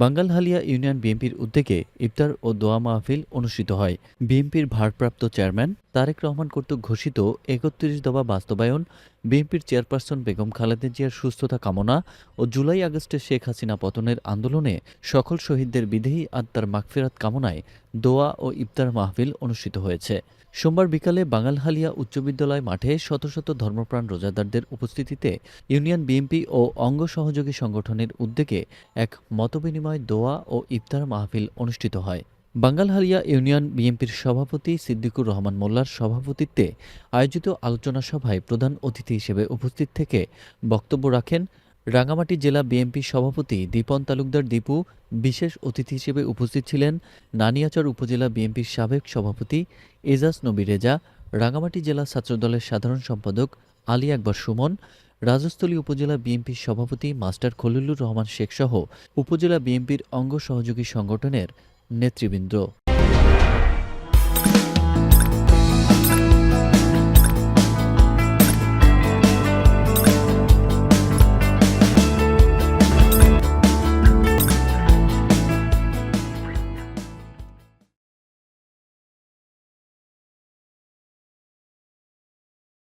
Bangalhalia union বিএনপির উদ্যোগে ইফতার ও দোয়া মাহফিল অনুষ্ঠিত হয়। বিএনপির ভারপ্রাপ্ত চেয়ারম্যান তারেক রহমান কর্তৃক ঘোষিত একত্রিশ দফা বাস্তবায়ন, বিএনপির চেয়ারপারসন বেগম খালেদা জিয়ার সুস্থতা কামনা ও জুলাই আগস্টে শেখ হাসিনা পতনের আন্দোলনে সকল শহীদদের বিদেহী আত্মার মাগফেরাত কামনায় দোয়া ও ইফতার মাহফিল অনুষ্ঠিত হয়েছে। সোমবার বিকালে বাঙালহালিয়া উচ্চ বিদ্যালয় মাঠে শত শত ধর্মপ্রাণ রোজাদারদের উপস্থিতিতে ইউনিয়ন বিএনপি ও অঙ্গ সহযোগী সংগঠনের উদ্যোগে এক মতবিনিময় দোয়া ও ইফতার মাহফিল অনুষ্ঠিত হয়। বাঙ্গালহালিয়া ইউনিয়ন বিএনপির সভাপতি সিদ্দিকুর রহমান মোল্লার সভাপতিত্বে আয়োজিত আলোচনা সভায় প্রধান অতিথি হিসেবে উপস্থিত থেকে বক্তব্য রাখেন রাঙামাটি জেলা বিএনপি সভাপতি দীপন তালুকদার দীপু বিশেষ অতিথি হিসেবে উপস্থিত ছিলেন নানিয়াচর উপজেলা বিএনপির সাবেক সভাপতি এজাজ নবী রেজা, রাঙামাটি জেলা ছাত্রদলের সাধারণ সম্পাদক আলী আকবর সুমন, রাজস্থলী উপজেলা বিএনপির সভাপতি মাস্টার খলিলুর রহমান শেখ সহ উপজেলা বিএনপির অঙ্গ সহযোগী সংগঠনের নেতৃবৃন্দ।